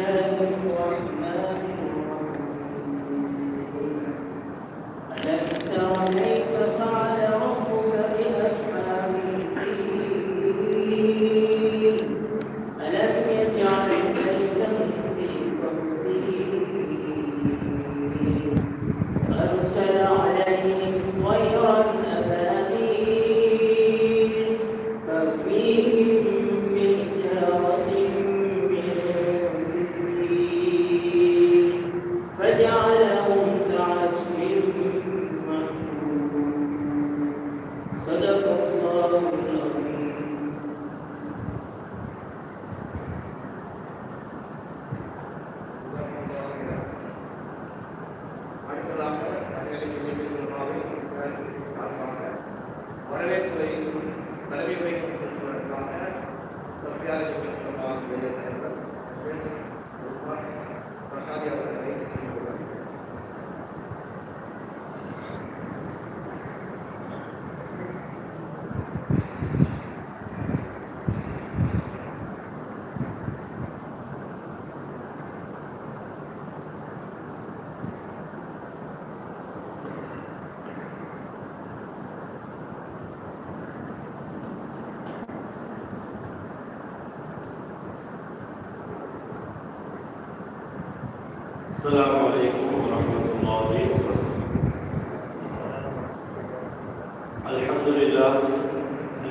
love.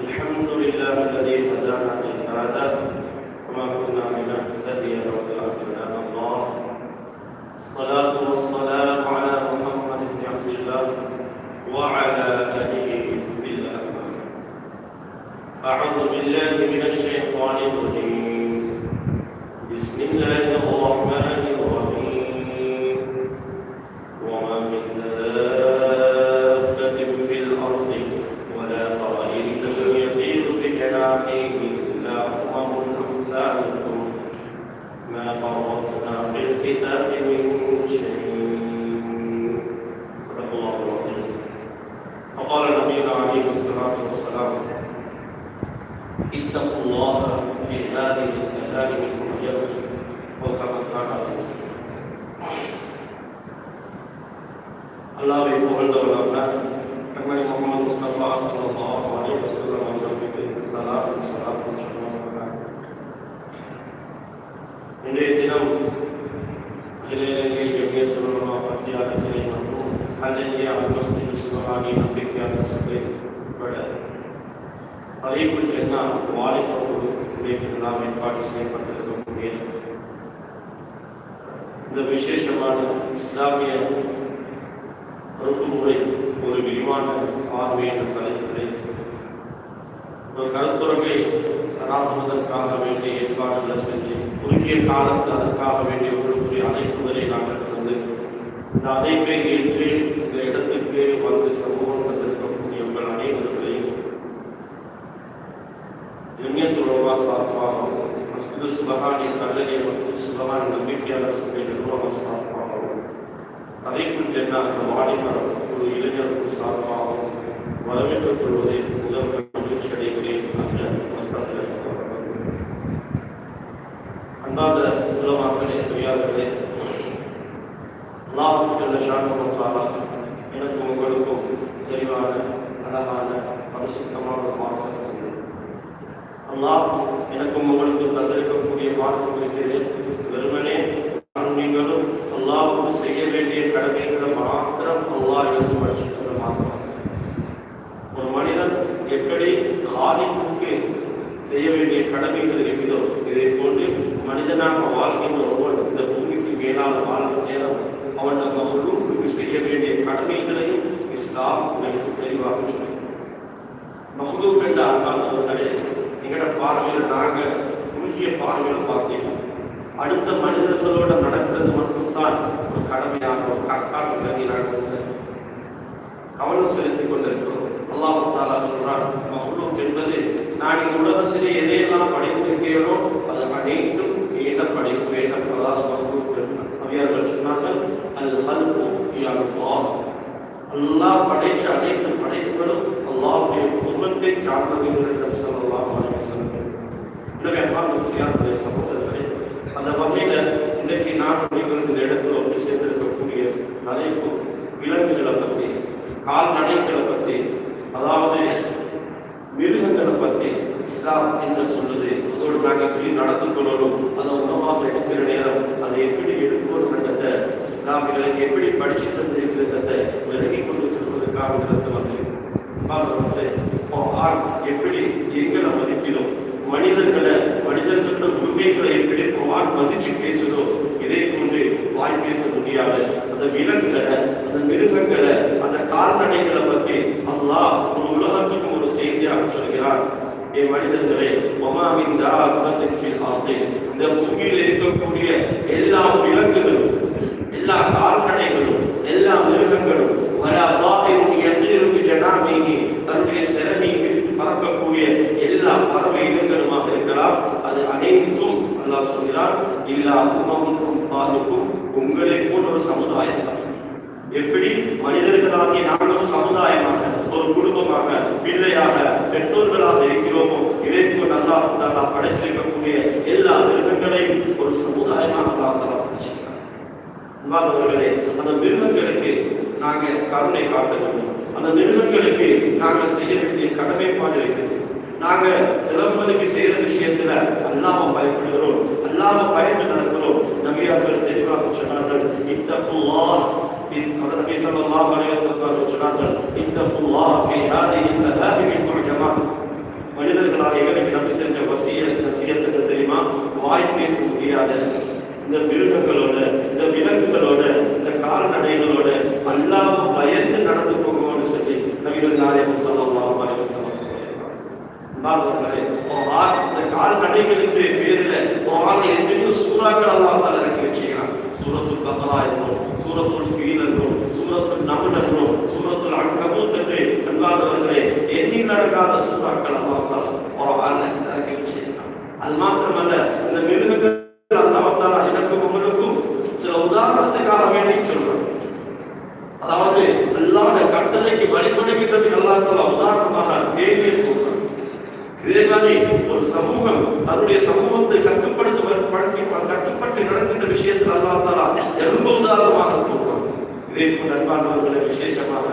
الحمد لله الذي هدانا لهذا وما كنا لنهتدي لولا أن هدانا الله. الصلاة والسلام على محمد بن عبد الله وعلى آله حزب الله. أعوذ بالله من الشيطان الرجيم. بسم الله الرحمن الرحيم وما من دابة في الأرض ولا طائر يطير بجناحيه إلا أمم أمثالكم ما فرطنا في الكتاب من شيء صدق الله العظيم وقال نبينا عليه الصلاة والسلام اتقوا الله في هذه الأيام المعجبة وكما قال عليه الصلاة والسلام அல்லாவை புகழ்ந்தவனாக கண்மணி முகமது முஸ்தபா சல்லாஹ் அலி வசல்லம் அவர்களுக்கு சலாம் சலாம் சொன்னவனாக இன்றைய தினம் அகில இலங்கை ஜமியத் உலமா பசியாளர்களை மற்றும் கல்லையா மஸ்ஜித் சுபஹானி நம்பிக்கையாளர் சபை உட்பட தலைப்புள் ஜென்னா வாலிபரோடு நாம் ஏற்பாடு செய்யப்பட்டிருக்கக்கூடிய இந்த விசேஷமான இஸ்லாமிய ஒழுங்குமுறை ஒரு விரிவான பார்வை என்ற தலைப்பிலே ஒரு கருத்துறவை நடாத்துவதற்காக வேண்டிய ஏற்பாடுகளை செஞ்சு குறுகிய காலத்தில் அதற்காக வேண்டிய ஒரு அழைப்புதலை நாங்கள் தந்து இந்த அழைப்பை ஏற்று இந்த இடத்திற்கு வந்து சமூகம் தந்திருக்கக்கூடிய உங்கள் அனைவர்களையும் ஜமியத்துலமா சார்பாகவும் மஸ்து சுபஹானி கல்லணை மஸ்து சுபஹான் நம்பிக்கையாளர் சபை நிறுவனம் சார்பாகவும் தலைக்குள் சென்ற அந்த வாலிபர் ஒரு இளைஞருக்கு சார்பாகவும் வரவேற்றுக் கொள்வதை முதல் மகிழ்ச்சி அடைகிறேன் அந்த மசாலில் அன்பாத உலமாக்களே துயார்களே அல்லாஹுக்கு ஷானமுத்தாலா எனக்கும் உங்களுக்கும் தெளிவான அழகான பரிசுத்தமான ஒரு அல்லாஹ் எனக்கும் உங்களுக்கும் தந்திருக்கக்கூடிய மார்க்கம் இருக்கிறது வெறுமனே நீங்களும் அல்லாஹுக்கு செய்ய வேண்டிய கடமைகளை மாத்திரம் அல்லாஹ் எழுந்து படிச்சுக்கிற மாத்திரம் ஒரு மனிதன் எப்படி காலிப்புக்கு செய்ய வேண்டிய கடமைகள் இருக்குதோ இதை போன்று மனிதனாக வாழ்கின்ற ஒருவன் இந்த பூமிக்கு மேலால் வாழ்கிற நேரம் அவன் நம்ம ஹுலூக்கு செய்ய வேண்டிய கடமைகளையும் இஸ்லாம் எனக்கு தெளிவாக சொல்லி மஹ்லூக் என்ற அன்பானவர்களே எங்களோட பார்வையில் நாங்கள் குறுகிய பார்வையில் பார்த்தீங்கன்னா அடுத்த மனிதர்களோட நடக்கிறது மட்டும்தான் ஒரு கடமையாக ஒரு கற்காக விளங்கி கவனம் செலுத்திக் கொண்டிருக்கிறோம். அல்லாஹ் தாலா சொல்றான் மஹ்லூக் என்பது நான் இந்த உலகத்திலே எதையெல்லாம் படைத்திருக்கிறேனோ அது அனைத்தும் ஏன படைப்பு வேணும் அதாவது மஹ்லூக் அவையார்கள் சொன்னார்கள் அது ஹல்கு அல்லாஹ். படைச்ச அனைத்து படைப்புகளும் அல்லாஹ்வுடைய குடும்பத்தை சார்ந்தவர்கள் சொல்லலாம் எனவே அல்லாஹ் சகோதரர்களே அந்த வகையில் நான் நீங்கள் இந்த இடத்துல வந்து சேர்ந்திருக்கக்கூடிய தலைப்பு விலங்குகளை பற்றி கால்நடைகளை பற்றி அதாவது மிருகங்களை பற்றி இஸ்லாம் என்று சொல்லுது. அதோடு நாங்கள் எப்படி நடந்து கொள்ளணும். அதை உணவாக எடுக்கிற நேரம் அதை எப்படி எடுக்கணும் என்றதை இஸ்லாமியர்களுக்கு எப்படி படிச்சு தந்திருக்கிறதை விலகி கொண்டு செல்வதற்காக வந்து பாருங்களே, எப்படி எங்களை மதிக்கிறோம் மனிதர்களை மனிதர்களோட உரிமைகளை எப்படி குர்ஆன் மதிச்சு பேசுதோ இதை கொண்டு வாய் பேச முடியாது. அந்த விலங்குகளை அந்த மிருகங்களை அந்த கால்நடைகளை பற்றி அல்லாஹ் ஒரு உலகத்துக்கும் ஒரு செய்தியாக சொல்கிறார் ஏ மனிதர்களே ஒமாவின் தாபத்தின் இந்த பூமியில் இருக்கக்கூடிய எல்லா விலங்குகளும் எல்லா கால்நடைகளும் எல்லா மிருகங்களும் வரா தாபிரும் எதிருக்கு ஜனாமீகி தன்னுடைய சிறகை விரித்து பறக்கக்கூடிய எல்லா பறவை இனங்களுமாக இருக்கலாம் அது அனைத்தும் அல்லாஹ் சொல்கிறார் இல்லா உமமும் உங்களை போல் ஒரு சமுதாயத்தார் எப்படி? மனிதர்களாகிய நாங்களும் சமுதாயமாக ஒரு குடும்பமாக பிள்ளையாக பெற்றோர்களாக இருக்கிறோமோ இதே போல் நல்லா தாலா படைச்சிருக்கக்கூடிய எல்லா மிருகங்களையும் ஒரு சமுதாயமாக அல்லா தாலா அந்த மிருகங்களுக்கு நாங்க கருணை காட்ட வேண்டும் அந்த மிருகங்களுக்கு நாங்க செய்ய வேண்டிய கடமை நாங்க சிலம்பலுக்கு செய்யற விஷயத்துல அல்லாம பயப்படுகிறோம் அல்லாம பயந்து நடக்கிறோம். நபியார்கள் தெளிவாக சொன்னார்கள் இத்தப்புல்லாஹ் நபி ஸல்லல்லாஹு அலைஹி வஸல்லம் சொன்னார்கள் இத்தப்புல்லாஹ் ஃபீ ஹாதிஹி al-மஹாரிம் முஜமா மனிதர்களாக எங்களுக்கு நபி செஞ்ச வசிய வசியத்துக்கு தெரியுமா? வாய் பேச முடியாத இந்த மிருகங்களோட இந்த விலங்குகளோட இந்த கால்நடைகளோட அல்லாம பயந்து நடந்து போகணும்னு சொல்லி நபிகள் நாயகம் சொல்லலாம் அலைஹி வஸல்லம் இந்த கால்நடைகளுக்கு பேரில் குரான் எத்தனையோ சூறாக்கள் அல்லாஹ் தலை இறக்கி வச்சுக்கிறான் சூரத்துல் பக்ரா என்றும் சூரத்துல் ஃபீல் என்றும் சூரத்துல் நமல் என்றும் சூரத்துல் அன்கபூத் என்று அன்பானவர்களே எண்ணி நடக்காத சூறாக்கள் அல்லாஹ் தாலா குரான்ல இறக்கி வச்சிருக்கான் அது மாத்திரமல்ல இந்த மிரு அல்லாஹ் தாலா எனக்கும் உங்களுக்கும் சில உதாரணத்துக்காக வேண்டி சொல்றோம் அதாவது அல்லாஹ்வுடைய கட்டளைக்கு வழிபடுகின்றதுக்கு அல்லாஹ் தாலா உதாரணமாக தேவையை சொல்றான் இதே மாதிரி ஒரு சமூகம் தன்னுடைய சமூகத்தை கட்டுப்படுத்த பழக்கி கட்டுப்பட்டு நடக்கின்ற விஷயத்தில் அல்லாஹ் தாலா எறும்பு உதாரணமாக கூறுவான் இதே போல் அன்பானவர்களை விசேஷமாக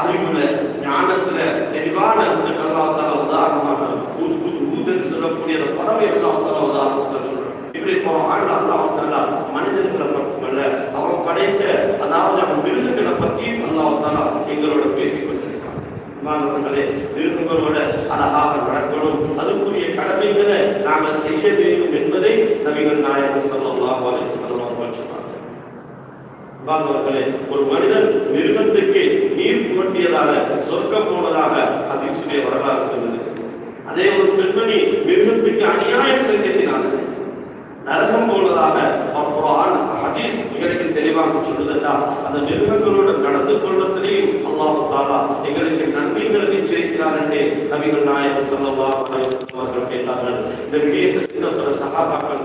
அறிவுல ஞானத்துல தெளிவான இந்த அல்லாஹ் தாலா உதாரணமாக ஊது ஊது ஊதல் சொல்லக்கூடிய அந்த பறவை அல்லாஹ் தாலா உதாரணத்தை சொல்றான் இப்படி ஆள் அல்லாஹ் தாலா மனிதர்களை மட்டுமல்ல அவன் படைத்த அதாவது அவன் மிருகங்களை பற்றியும் அல்லாஹ் தாலா எங்களோட பேசிக் கொண்டிருக்கிறான் மாணவர்களே மிருகங்களோட அழகாக நடக்கணும் அதுக்குரிய கடமைகளை நாம செய்ய வேண்டும் என்பதை நபிகள் நாயகம் சொல்லலாம் அலைஹி அவர்கள் சொன்னார்கள் ஒரு மனிதன் மிருகத்துக்கு நீர் புரட்டியதாக சொர்க்கம் போனதாக ஹதீஸுடைய வரலாறு செல்வது அதே ஒரு பெண்மணி மிருகத்துக்கு அநியாயம் செஞ்சதினால நரகம் போனதாக குர்ஆன் ஹதீஸ் எங்களுக்கு தெளிவாக சொல்லுதுண்டா அந்த மிருகங்களோட நடந்து கொள்ளத்திலேயும் அல்லாஹு தாலா எங்களுக்கு நன்மைகளை நிச்சயிக்கிறார் என்று நபிகள் நாயகம் சொல்லவா அலைஹி அவர்கள் கேட்டார்கள் இந்த விடயத்தை செய்த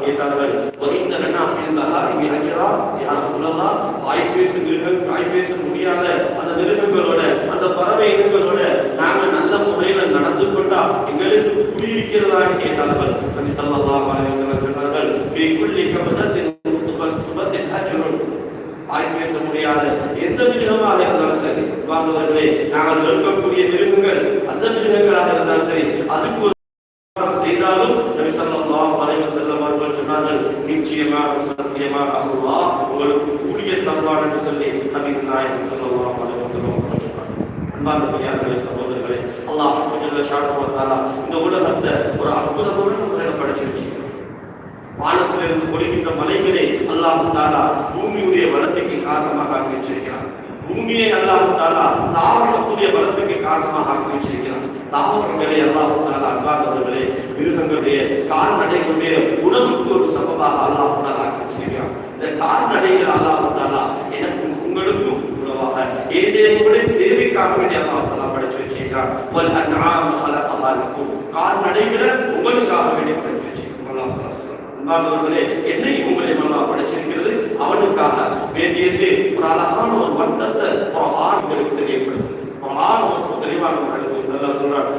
கேட்டார்கள் வரிந்த லனா ஃபில் வாய் மிருகம் வாய் பேச முடியாத அந்த மிருகங்களோட அந்த பறவை இனங்களோட நாங்க நல்ல முறையில நடந்து கொண்டா எங்களுக்கு கூலி கேட்டார்கள் நபி ஸல்லல்லாஹு அலைஹி வஸல்லம் சொன்னார்கள் ஃபீ குல்லி கபதத்தின் துபத்தின் அஜ்ருன் வாய் பேச முடியாத எந்த மிருகமாக இருந்தாலும் சரி. வாழ்ந்தவர்களே நாங்கள் வெறுக்கக்கூடிய மிருகங்கள் அந்த மிருகங்களாக இருந்தாலும் சரி அதுக்கு ஒரு உபகாரம் செய்தாலும் நபி ஸல்லல்லாஹு அலைஹி வஸல்லம் அவர்கள் சொன்னார்கள் நிச்சயமாக சத்தியமாக அல்லாஹ் உங்களுக்கு கூலிய தருவான் என்று சொல்லி நபி நாயகம் ஸல்லல்லாஹு அலைஹி வஸல்லம் அவர்கள் சொன்னார்கள் அன்பார்ந்த பெரியார்களே சகோதரர்களே அல்லாஹ் ஜல்ல ஷானஹு வ தஆலா இந்த உலகத்தை ஒரு அற்புதமான முறையில் படைச்சு வச்சுக்கிறோம் வானத்திலிருந்து பொழிகின்ற மலைகளை அல்லாஹு தாலா பூமியுடைய வளர்ச்சிக்கு காரணமாக ஆக்கி வச்சிருக்கிறான். பூமியை அல்லாஹு தாலா தாவரத்துடைய வளர்ச்சிக்கு காரணமாக ஆக்கி வச்சிருக்கிறான். தாவரங்களை அல்லாஹு தாலா அன்பானவர்களே மிருகங்களுடைய கால்நடைகளுடைய உணவுக்கு ஒரு சமமாக அல்லாஹு தாலா ஆக்கி வச்சிருக்கிறான். இந்த கால்நடைகள் அல்லாஹு தாலா எனக்கும் உங்களுக்கும் உணவாக ஏதேனுடைய தேவைக்காக வேண்டிய அல்லாஹு தாலா படைச்சு வச்சிருக்கிறான். கால்நடைகளை உங்களுக்காக வேண்டி படைத்து வச்சிருக்கும் அல்லாஹ் அன்பானவர்களே என்னையும் உங்களை மல்லா படைச்சிருக்கிறது அவனுக்காக வேண்டியது ஒரு அழகான ஒரு வட்டத்தை ஒரு ஆண்களுக்கு தெரியப்படுத்துது. ஒரு ஆண் ஒரு தெளிவான மக்களுக்கு சொல்ல சொல்றார்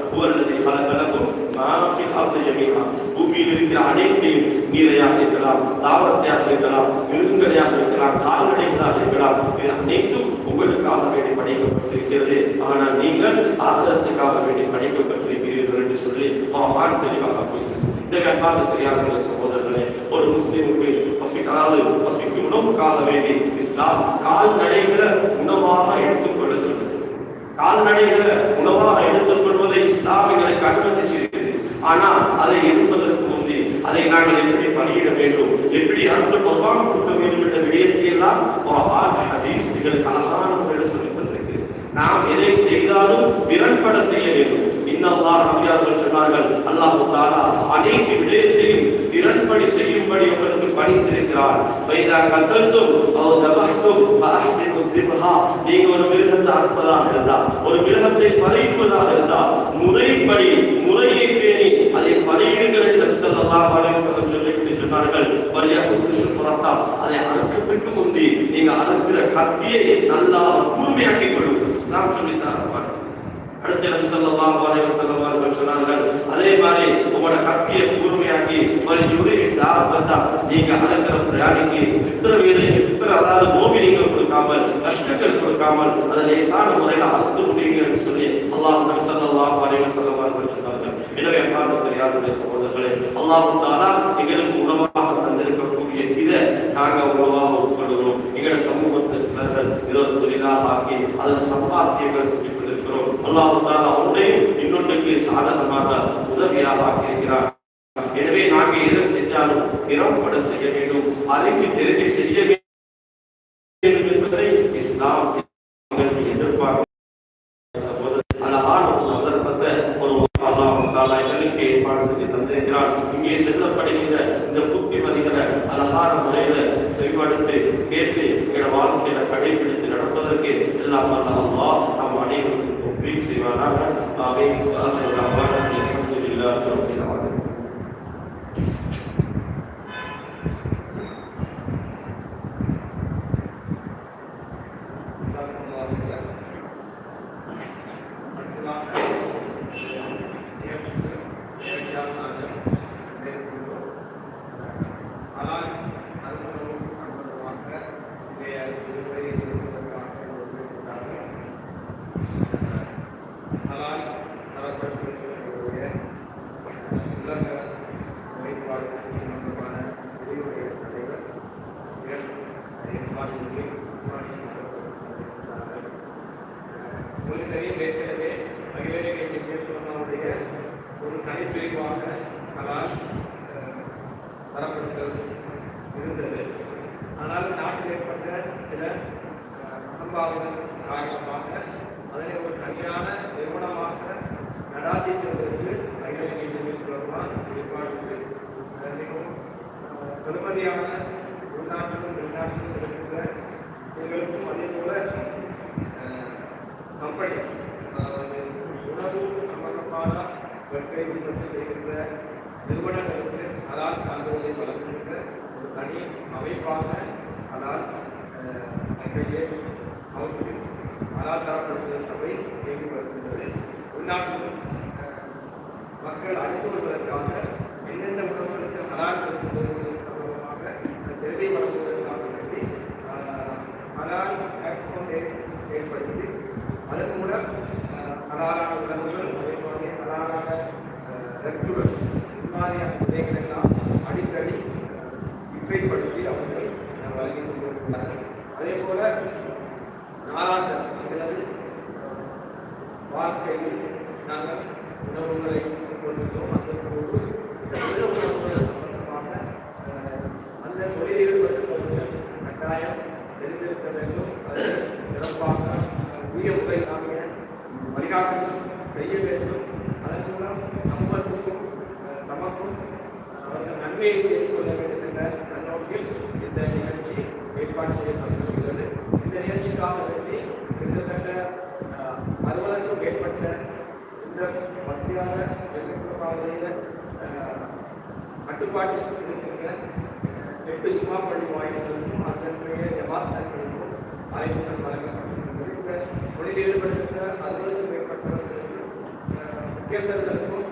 பல கலக்கும் மானசில் அர்து ஜமீஆ. பூமியில் இருக்கிற அனைத்தையும் நீரையாக இருக்கலாம் தாவரத்தையாக இருக்கலாம் மிருகங்களையாக இருக்கலாம் கால்நடைகளாக இருக்கலாம். இது அனைத்தும் உங்களுக்காக வேண்டி படைக்கப்பட்டிருக்கிறது. ஆனால் நீங்கள் ஆசிரத்துக்காக வேண்டி படைக்கப்பட்டிருக்கிறீர்கள் என்று சொல்லி அவன் தெளிவாக பேசுகிறேன் இந்த அன்பார்ந்த தெரியாத சகோதரர்களே ஒரு முஸ்லீமுக்கு பசி அதாவது பசிக்கு உணவுக்காக வேண்டி இஸ்லாம் கால்நடைகளை உணவாக எடுத்துக்கொள்ள சொல்கிறது கால்நடைகளை உணவாக எடுத்துக்கொள்வதை இஸ்லாம் எங்களுக்கு அனுமதிச்சிருக்கிறது ஆனால் அதை எடுப்பதற்கு முந்தி அதை நாங்கள் எப்படி பணியிட வேண்டும்? எப்படி அர்த்த பொருளாக கொடுக்க வேண்டும் என்ற விடயத்தையெல்லாம் ஒரு ஆண் ஹதீஸ் எங்களுக்கு அழகான முறையில் சொல்லிக் கொண்டிருக்கிறது. நாம் எதை செய்தாலும் திறன்பட செய்ய வேண்டும். இன்னல்லாஹ் நபியார்கள் சொன்னார்கள் அல்லாஹு தாலா அனைத்து விடயத்தையும் திறன்படி செய்யும்படி உங்களுக்கு பணித்திருக்கிறார். ஃபைதா கத்தல்தும் அவ் தபஹ்தும் ஃபஅஹ்சினு திபஹா. நீங்க ஒரு மிருகத்தை அற்பதாக இருந்தா ஒரு மிருகத்தை பறிப்பதாக இருந்தா முறைப்படி முறையை பேணி அதை பலியிடுங்கள் என்று நபி ஸல்லல்லாஹு அலைஹி சொன்னார்கள். வலியகுத்து புரத்தா அதை அறுக்கத்துக்கு முந்தி நீங்க அறுக்கிற கத்தியை நல்லா கூர்மையாக்கி கொள்ளுங்கள். சொல்லித்தான் சொல்லித்தார் அடுத்த நபி ஸல்லல்லாஹு அலைஹி வஸல்லம் அவர்கள் சொன்னார்கள் அதே மாதிரி உங்களோட கத்தியை கூர்மையாக்கி ஒரு யுரி தாபத்தா நீங்க அலங்கர பிராணிக்கு சித்திர சித்திரவேதை சித்திர அதாவது நோவி நீங்க கொடுக்காமல் கஷ்டங்கள் கொடுக்காமல் அதை லேசான முறையில் அறுத்து முடியுங்கன்னு சொல்லி அல்லாஹ் நபி ஸல்லல்லாஹு அலைஹி வஸல்லம் அவர்கள் சொன்னார்கள். எனவே பார்த்த பெரியாருடைய சகோதரர்களே அல்லாஹ் தாலா எங்களுக்கு உணவாக தந்திருக்கக்கூடிய இதை நாங்கள் உணவாக உட்கொள்கிறோம். எங்களோட சமூகத்தை சிலர்கள் இதோ தொழிலாக ஆக்கி அதில் சம்பாத்தியங்கள் செஞ்சு கொண்டிருக்கிறோம் அல்லாஹ் தாலா ஒன்றையும் இன்னொன்றுக்கு சாதகமாக உதவியாக ஆக்கியிருக்கிறார் எனவே நாங்கள் எதை செஞ்சாலும் திறம்பட செய்ய வேண்டும். அறிந்து தெரிந்து செய்ய வேண்டும் என்பதை இஸ்லாம் எங்களுக்கு எதிர்பார்க்கும். சகோதரர் அழகான ஒரு சந்தர்ப்பத்தை ஒரு அல்லாஹ் தாலா எங்களுக்கு ஏற்பாடு செய்து தந்திருக்கிறார். இங்கே செல்லப்படுகின்ற இந்த புத்திமதிகளை அழகான முறையில செவிமடுத்து கேட்டு எங்களோட வாழ்க்கையில கடைபிடித்து நடப்பதற்கு எல்லாம் வல்ல அல்லாஹ் நாம் principal, amén. ஒரு அமைப்பாக அதால் ஐகைஏ கவுன்சில் அதால் சபை இயங்கி வருகின்றது உள்நாட்டிலும் மக்கள் அறிந்து கொள்வதற்காக எந்தெந்த உணவுகளுக்கு ஹலால் இருக்கின்றது சம்பந்தமாக அந்த வழங்குவதற்காக வேண்டி அஹ், ஹலால் ஆக்ட் ஏற்படுத்தி அதன் மூலம் அஹ், ஹலாலான உணவுகள் அதே மாதிரி ஹலாலான ரெஸ்டாரண்ட் இந்த மாதிரியான விதைகள் எல்லாம் அதே எங்களது வாழ்க்கையில் நாங்கள் உணவுகளை கொண்டிருக்கிறோம். அந்த போது இந்த உணவுகள் சம்பந்தமாக அந்த தொழிலில் ஈடுபடுபவர்கள் கட்டாயம் தெரிந்திருக்க வேண்டும். அது சிறப்பாக உரிய முறை நாங்கள் வழிகாட்டுதல் செய்ய வேண்டும். அதன் மூலம் சமூகத்துக்கும் தமக்கும் அவர்கள் நன்மையை தெரிந்து கொள்ள வேண்டும் என்ற கண்ணோக்கில் இந்த நிகழ்ச்சி ஏற்பாடு செய்யப்பட்டிருக்கிறது இந்த நிகழ்ச்சிக்காக வேண்டி கிட்டத்தட்ட அஹ், அறுபதற்கும் மேற்பட்ட இந்த வசதியான பாதையில் கட்டுப்பாட்டில் இருக்கின்ற எட்டு ஜுமா பள்ளி வாயில்களுக்கும் அதனுடைய ஜமாத் நண்பர்களுக்கும் அழைப்புகள் வழங்கப்பட்டிருக்கிறது இந்த தொழில் ஈடுபடுகின்ற அறுபதுக்கும் மேற்பட்டவர்களுக்கு அஹ், முக்கியஸ்தர்களுக்கும்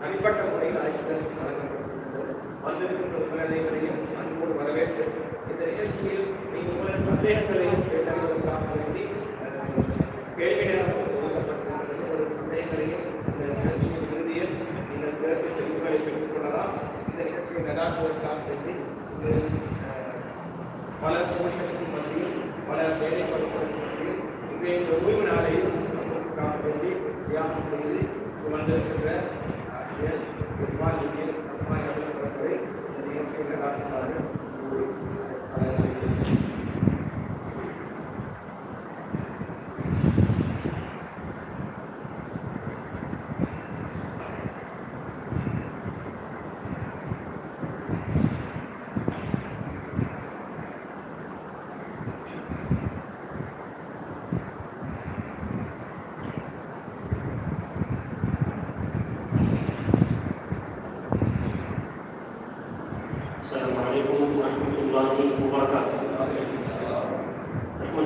தனிப்பட்ட முறையில் அழைக்கிறது வழங்கப்பட்டிருக்கிறது வந்திருக்கின்ற உங்கள் அன்போடு வரவேற்று இந்த நிகழ்ச்சியில் நீங்கள் சந்தேகங்களையும் கேட்டறிவதற்காக வேண்டி கேள்வி நேரம் ஒதுக்கப்பட்டிருக்கிறது உங்களது சந்தேகங்களையும் இந்த நிகழ்ச்சியின் இறுதியில் நீங்கள் கேட்டு தெளிவுகளை பெற்றுக் கொள்ளலாம் இந்த நிகழ்ச்சியை நடாத்துவதற்காக வேண்டி பல சோழிகளுக்கு மத்தியில் பல வேலைப்படுவதற்கு மத்தியில் இன்றைய இந்த ஓய்வு நாளையும் சமூகத்துக்காக வேண்டி தியாகம் செய்து வந்திருக்கிறது.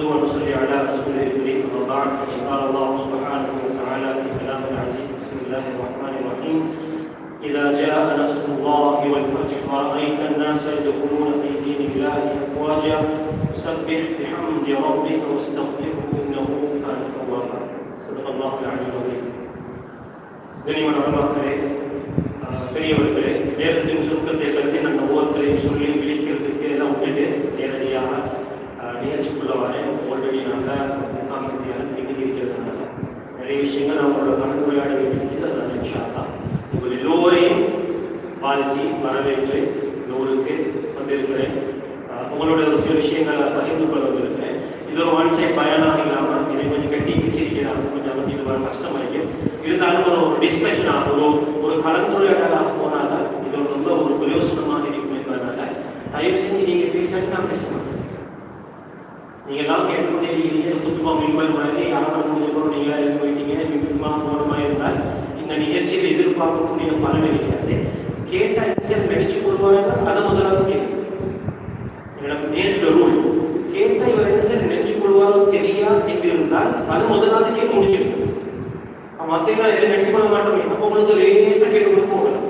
ونصلي على رسوله الكريم أما بعد قال الله سبحانه وتعالى في كلام العزيز بسم الله الرحمن الرحيم إذا جاء نصر الله والفتح ورأيت الناس يدخلون في دين الله أفواجا فسبح بحمد ربك واستغفره إنه كان توابا صدق الله العلي العظيم கனிமன் வளமாக்களே பெரியவர்களே நேரத்தின் சுருக்கத்தை கருதி நான் ஒவ்வொருத்தரையும் சொல்லி அஹ், நிகழ்ச்சிக்குள்ள வரேன் ஆல்ரெடி நல்லா முகாமத்தியான பின்னுக்கு இருக்கிறதுனால நிறைய விஷயங்கள் அவங்களோட உங்களோட கலந்து விளையாட வேண்டியிருக்கிறது அதனால் இன்ஷால்லா உங்கள் எல்லோரையும் வாழ்த்தி வரவேற்று இந்த வந்திருக்கிறேன். அஹ், உங்களோட ஒரு சில விஷயங்களை பகிர்ந்து கொள்ள வந்திருக்கிறேன் இது ஒரு ஒன் சைட் பயனாக இல்லாமல் இதை கொஞ்சம் கட்டி பிடிச்சிருக்கிறாங்க. கொஞ்சம் வந்து இது வர கஷ்டம் இருக்கும் இருந்தாலும் ஒரு ஒரு டிஸ்கஷனாக ஒரு ஒரு கலந்துரையாடலாக போனால் தான் இது ரொம்ப ஒரு பிரயோசனமாக இருக்கும் என்பதனால தயவு செஞ்சு நீங்கள் பேசுறது நான் பேச மாட்டேன். நீங்கள் எல்லாம் கேட்டுக்கொண்டே இருக்கீங்க. சுத்தமா மின்பல் உடனே யாரும் முடிஞ்ச போகிறோம் நீங்களா இருந்து போயிட்டீங்க மின்மமாக போனமா இருந்தால் இந்த நிகழ்ச்சியில் எதிர்பார்க்கக்கூடிய பலன் இருக்கிறது. கேட்டால் சார் நடிச்சு கொள்வாங்க அதை முதலாவது கேட்கும் எனக்கு நேற்று ரூல் கேட்ட இவர் என்ன சார் நெஞ்சு கொள்வாரோ தெரியா என்று இருந்தால் அது முதலாவது கேட்க முடிஞ்சிருக்கும். மத்தையெல்லாம் எதுவும் நினைச்சு கொள்ள மாட்டோமே. அப்போ உங்களுக்கு லேசாக கேட்டு கொண்டு போகலாம்.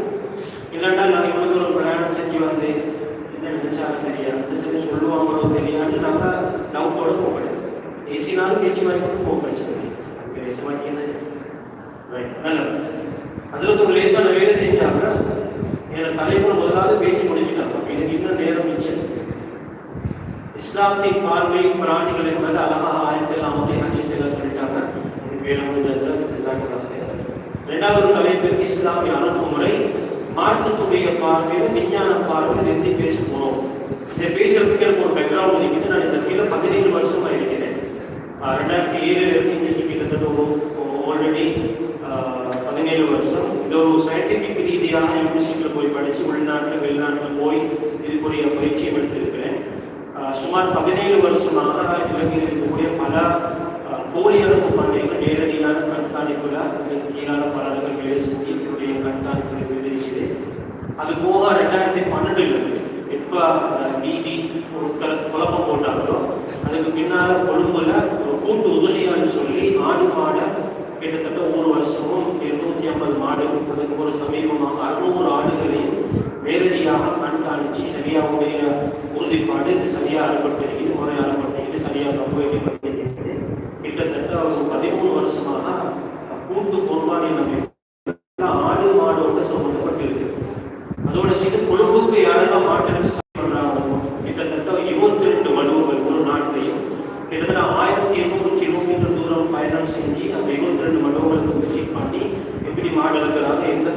இல்லைன்னா நான் இவ்வளோ தூரம் பிரயாணம் செஞ்சு வந்து என்ன நினைச்சாலும் தெரியாது. சரி சொல்லுவாங்களோ தெரியாது. ஏசினாலும் ஏசி பேச்சு வாங்கி கொண்டு போக பிரச்சனை இல்லை பேச மாட்டேங்குது ரைட் நல்லது அதில் ஒரு லேசான வேலை செஞ்சாங்க என்னோட தலைவர் முதலாவது பேசி முடிச்சுட்டாங்க எனக்கு இன்னும் நேரம் மிச்சம் இஸ்லாமிக் பார்வை பிராணிகள் என்பது அழகாக ஆயத்தில் அவங்களே எல்லாம் சொல்லிட்டாங்க இது வேணும் ரெண்டாவது தலைப்பு இஸ்லாமிய அணுகுமுறை மார்க்கத்துடைய பார்வையில் விஞ்ஞான பார்வையில் எந்தி பேச போனோம் இதை பேசுறதுக்கு எனக்கு ஒரு பேக்ரவுண்ட் இருக்குது நான் இந்த ஃபீல்டில் பதினேழு வருஷமா இருக்கிறேன் ரெண்டாயிரத்தி ஏழுல இன்றைக்கு கிட்டத்தட்ட ஆல்ரெடி பதினேழு வருஷம். இது ஒரு சயின்டிஃபிக் ரீதியாக யூனிவர்சிட்டியில் போய் படித்து உள்நாட்டில் வெளிநாட்டில் போய் இதுக்குரிய பயிற்சியும் எடுத்திருக்கிறேன். சுமார் பதினேழு வருஷமாக இலங்கையில் இருக்கக்கூடிய பல ஆஹ், கோழியளவு பண்ணைகள் நேரடியான கண்காணிப்புல கீழான பலர்கள் வேலை செஞ்சு என்னுடைய கண்காணிப்பில் விதிரிக்குது அது போக ரெண்டாயிரத்தி பன்னெண்டு இருந்து எப்போ நீதி பொருட்கள் குழப்பம் போட்டாங்களோ அதுக்கு பின்னால கொழும்புல ஒரு கூட்டு உதவியான்னு சொல்லி ஆடு மாடை கிட்டத்தட்ட ஒவ்வொரு வருஷமும் இருநூத்தி ஐம்பது மாடு அதுக்கு ஒரு சமீபமாக அறுநூறு ஆடுகளையும் நேரடியாக சரியாக சரியாவுடைய உறுதிப்பாடு இது சரியாக அறுபட்டிருக்கிறது முறை அறப்பட்டிருக்கிறது சரியாக பங்கு கிட்டத்தட்ட ஒரு பதிமூணு வருஷமாக கூட்டு குர்பானி நம்ம ஆடு மாடோட சம்பந்தப்பட்டிருக்கு அதோட சேர்த்து கொழும்புக்கு யாரெல்லாம் மாட்டெடுத்து பண்றாங்களோ கிட்டத்தட்ட இருபத்தி ரெண்டு மடுவுகள் ஒரு நாட்டிலையும் கிட்டத்தட்ட ஆயிரத்தி இருநூறு கிலோமீட்டர் தூரம் பயணம் செஞ்சு அந்த இருபத்தி ரெண்டு மடுவுகளுக்கு விசிட் பண்ணி எப்படி மாடு இருக்கிறாங்க எந்த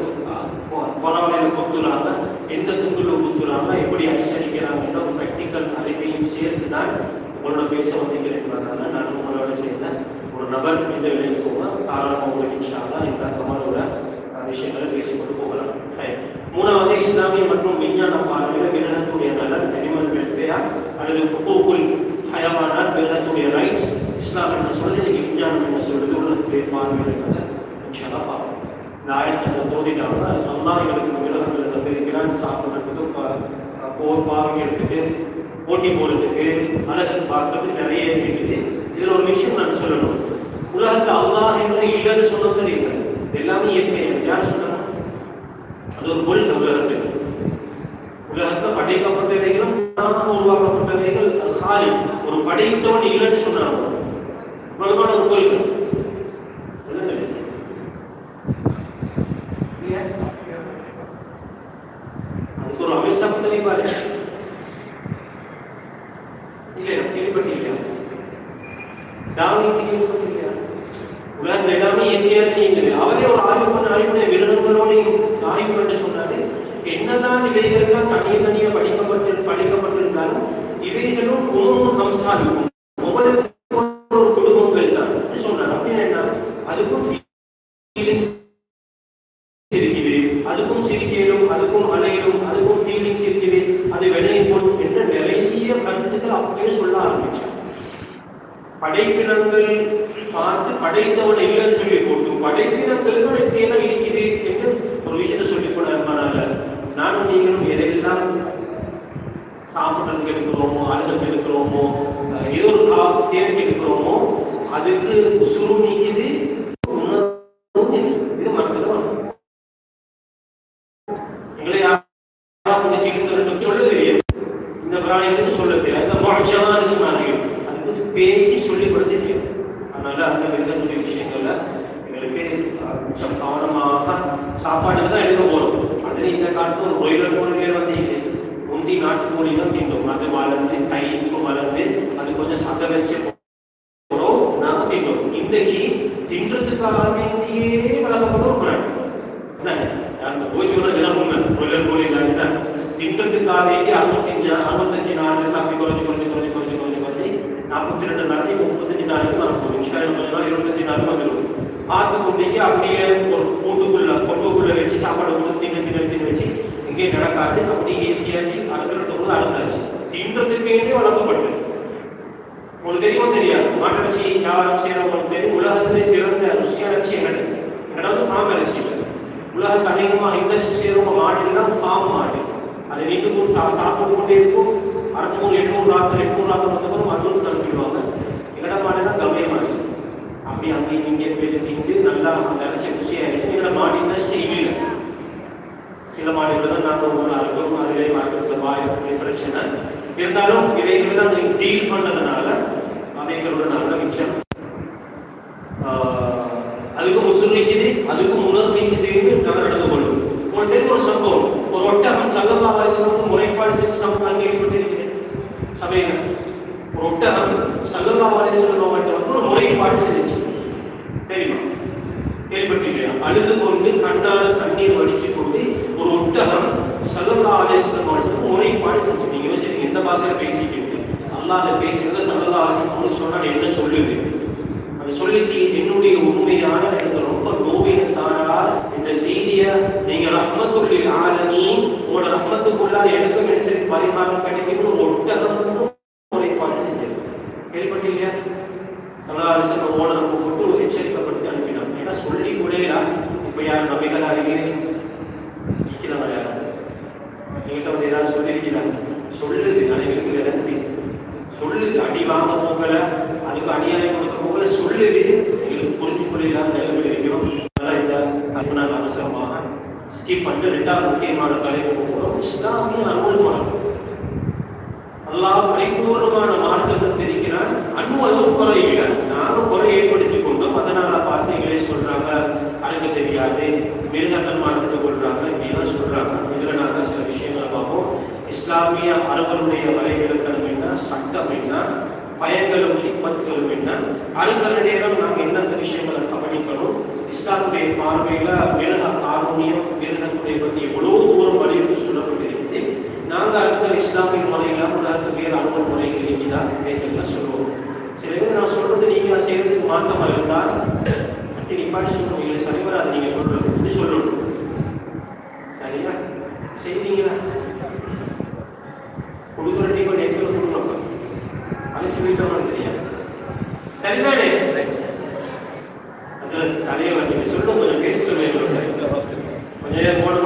கொலவலையில் குத்துறாங்க எந்த துண்டுல குத்துறாங்க எப்படி அனுசரிக்கிறாங்கன்ற ஒரு ப்ராக்டிக்கல் அறிவையும் சேர்த்து தான் உங்களோட பேச வந்திருக்கிறேன் நான் உங்களோட சேர்ந்த ஒரு நபர் இந்த நிலையில் போவோம் தாராளமாக உங்களுக்கு இன்ஷால்லா இந்த கமலோட விஷயங்களை பேசிக்கொண்டு போகலாம். மூணாவது இஸ்லாமிய மற்றும் விஞ்ஞான பார்வையில் மிருகத்துடைய நலன் அனிமல் வெல்ஃபேர் அல்லது ஹுகூகுல் ஹயவானார் மிருகத்துடைய ரைட்ஸ் இஸ்லாம் என்று சொல்றது இன்னைக்கு விஞ்ஞானம் என்று சொல்றது உலகத்துடைய பார்வையில் இருக்கிறத இன்ஷால்லா பார்ப்போம். இந்த ஆயத்தை தோதிட்டாங்க அல்லா எங்களுக்கு மிருகங்களை தந்திருக்கிறான் சாப்பிட்றதுக்கு ப- போர் பாவிக்கிறதுக்கு போட்டி போகிறதுக்கு அழகு பார்க்கறதுக்கு நிறைய இருக்குது. இதில் ஒரு விஷயம் நான் சொல்லணும். உலகத்தில் அல்லாஹ் என்ற இல்லைன்னு சொன்ன தெரியல எல்லாமே இயற்கை. யார் சொன்னாங்க? அது ஒரு கொள்கை உலகத்தில் உலகத்தில் படைக்கப்பட்ட இலைகளும் தானாக உருவாக்கப்பட்ட இலைகள் அது ஒரு படைத்தவன் இல்லைன்னு சொன்னாங்க. உலகமான ஒரு கொள்கை அதுக்கும் சிரிக்கையிலும் அதுக்கும் அலையிலும் அதுக்கும் ஃபீலிங்ஸ் இருக்குது. அது விளையை போடும் என்று நிறைய கருத்துக்கள் அப்படியே சொல்ல ஆரம்பிச்சேன் படைப்பினங்கள் பார்த்து படைத்தவன் இல்லைன்னு சொல்லி போட்டு படைப்பினங்களுக்கு எப்படியெல்லாம் இருக்குது என்று ஒரு விஷயத்த சொல்லி கூட அன்பானால நானும் நீங்களும் எதையெல்லாம் சாப்பிட்றதுக்கு எடுக்கிறோமோ அழுதுக்கு எடுக்கிறோமோ ஏதோ ஒரு கா தேவைக்கு எடுக்கிறோமோ அதுக்கு சுருமிக்குது வந்து கை இப்போ வளர்ந்து அது கொஞ்சம் சத்தம் வச்சு குலநாதம் வந்தவரும் அருளுக்கு அனுப்பிடுவாங்க எங்கட மாடி தான் கம்மியமாக இருக்கும் அப்படி அங்கே இங்கே போயிட்டு திண்டு நல்லா நினச்சி ருசியாக இருக்கும் எங்கட மாடினா ஸ்டெயிலில் சில மாடிகள் தான் நாங்கள் ஒவ்வொரு அருகும் அதுவே மறக்கிறது வாய்ப்பு பிரச்சனை? இருந்தாலும் இதை எல்லாம் டீல் பண்ணதுனால அவைகளோட நல்ல விஷயம். 那得背十个什 சொல்றாங்க அரைக்க தெரியாது மிருகத்தன்மா இருந்துட்டு கொள்கிறாங்க இப்படிலாம் சொல்கிறாங்க இதில் நாங்கள் சில விஷயங்களை பார்ப்போம். இஸ்லாமிய அறவருடைய வரைவிலக்கணம் என்ன சட்டம் என்ன பயங்களும் இப்பத்துகளும் என்ன அறுக்கிற நேரம் நாங்கள் என்னென்ன விஷயங்களை கவனிக்கணும். இஸ்லாமுடைய பார்வையில் மிருக காரணியம் மிருகத்துடைய பற்றி எவ்வளோ தூரம் வலியுறுத்தி சொல்லப்பட்டிருக்குது. நாங்கள் அறுக்கிற இஸ்லாமிய முறையில் உலகத்து வேறு அறுவல் முறைகள் இருக்குதா இவைகள்லாம் சொல்லுவோம். சில பேர் நான் சொல்கிறது நீங்கள் செய்கிறதுக்கு மாற்றமாக இருந்தால் நீங்கள் பாட்டு சொல்லுவீங்களே சரி வராது நீங்கள் சொல்கிறது இது சொல்லணும் சரியா? செய்வீங்களா? கொடுக்குற நீங்கள் நேரத்தில் கொடுக்கணும் அழைச்சி வீட்டவங்க தெரியா சரிதானே? தலைவர் நீங்கள் சொல்லணும் கொஞ்சம் பேச சொல்லுங்க. கொஞ்சம் நேரம் போன